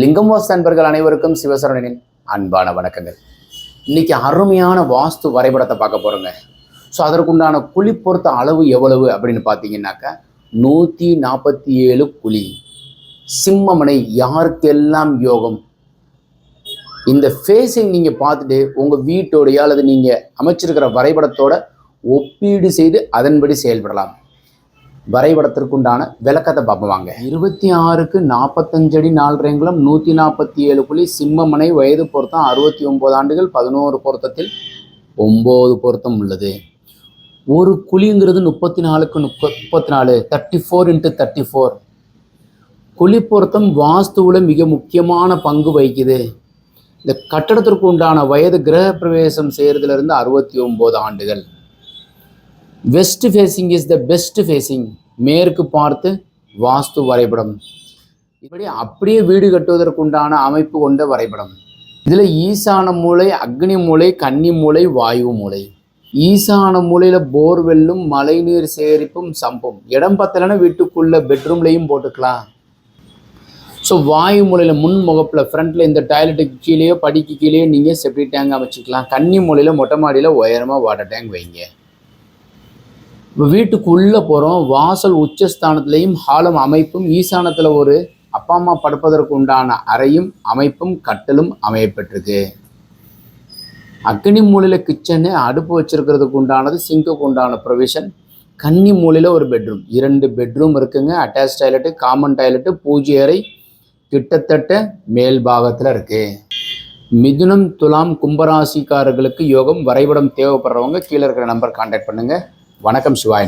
லிங்கம் வாஸ்து அன்பர்கள் அனைவருக்கும் சிவசரணனின் அன்பான வணக்கங்கள். இன்னைக்கு அருமையான வாஸ்து வரைபடத்தை பார்க்க போறோங்க. ஸோ அதற்குண்டான குழி பொறுத்த அளவு எவ்வளவு அப்படின்னு பார்த்தீங்கன்னாக்கா நூற்றி நாற்பத்தி ஏழு குழி. சிம்மமனை யாருக்கெல்லாம் யோகம்? இந்த ஃபேஸிங் நீங்கள் பார்த்துட்டு உங்கள் வீட்டோடைய அல்லது நீங்கள் அமைச்சிருக்கிற வரைபடத்தோட ஒப்பீடு செய்து அதன்படி செயல்படலாம். வரைபடத்திற்குண்டான விளக்கத்தை பார்ப்போம் வாங்க. இருபத்தி ஆறுக்கு நாற்பத்தஞ்சு அடி நாலரைங்களும் நூற்றி நாற்பத்தி ஏழு புள்ளி சிம்மமனை வயது பொருத்தம் அறுபத்தி ஒம்பது ஆண்டுகள் பதினோரு பொருத்தத்தில் ஒம்பது பொருத்தம் உள்ளது. ஒரு குழிங்கிறது முப்பத்தி நாலுக்கு முப்ப முப்பத்தி நாலு thirty four into thirty four குழி பொருத்தம் வாஸ்துவில் மிக முக்கியமான பங்கு வகிக்குது. இந்த கட்டடத்திற்கு உண்டான வயது கிரக பிரவேசம் செய்கிறதுலேருந்து அறுபத்தி ஒம்பது ஆண்டுகள். West facing is the best facing மேற்கு பார்த்து வாஸ்து வரைபடம். இப்படி அப்படியே வீடு கட்டுவதற்குண்டான அமைப்பு கொண்ட வரைபடம். இதில் ஈசான மூலை அக்னி மூலை கன்னி மூலை வாயு மூலை. ஈசான மூலையில் போர்வெல்லும் மழைநீர் சேகரிப்பும் சம்பும் இடம் பத்தலைன்னா வீட்டுக்குள்ள பெட்ரூம்லையும் போட்டுக்கலாம். ஸோ வாயு மூலையில் முன் முகப்பில் ஃப்ரண்ட்டில் இந்த டாய்லெட்டுக்கு கீழேயோ படிக்கு கீழேயோ நீங்கள் செப்டி டேங்க் அமைச்சிக்கலாம். கன்னி மூலையில் மொட்டை மாடியில் உயரமாக வாட்டர் டேங்க் வைங்க. வீட்டுக்குள்ளே போகிறோம் வாசல் உச்சஸ்தானத்துலேயும் ஹாலம் அமைப்பும் ஈசானத்தில் ஒரு அப்பா அம்மா படுப்பதற்கு உண்டான அறையும் அமைப்பும் கட்டலும் அமையப்பட்டிருக்கு அக்னி மூலையில் கிச்சனு அடுப்பு வச்சிருக்கிறதுக்கு உண்டானது சிங்குக்கு உண்டான ப்ரொவிஷன் கன்னி மூலையில் ஒரு பெட்ரூம் இரண்டு பெட்ரூம் இருக்குங்க. அட்டாச் டாய்லெட்டு காமன் டாய்லெட்டு பூஜை அறை கிட்டத்தட்ட மேல் பாகத்தில் இருக்குது மிதுனம் துலாம் கும்பராசிக்காரர்களுக்கு யோகம் வரைபடம் தேவைப்படுறவங்க கீழே இருக்கிற நம்பர் கான்டாக்ட் பண்ணுங்கள் வணக்கம் சிவாய